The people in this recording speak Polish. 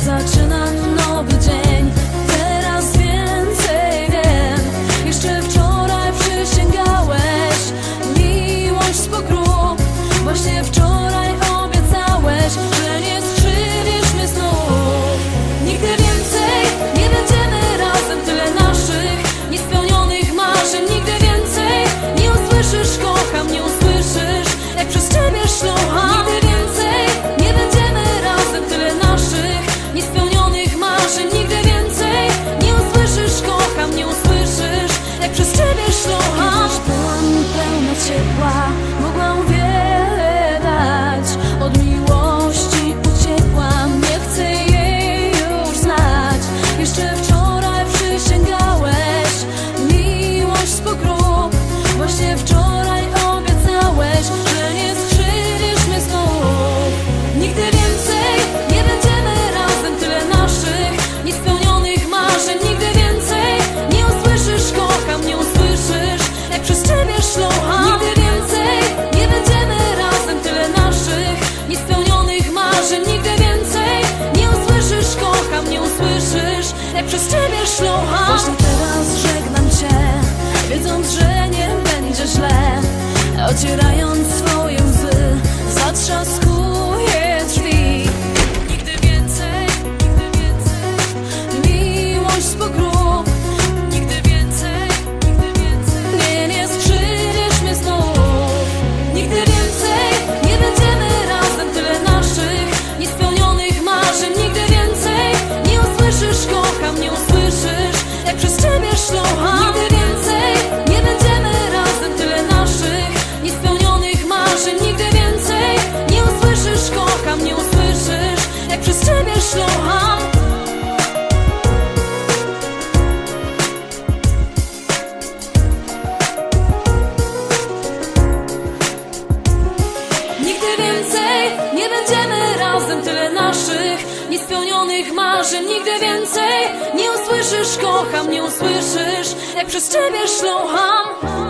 зачина. jak przez ciebie szlą a Właśnie teraz żegnam cię, wiedząc, że nie będzie źle. Ocieram niespełnionych marzeń. Nigdy więcej nie usłyszysz kocham, nie usłyszysz Jak przez ciebie szlocham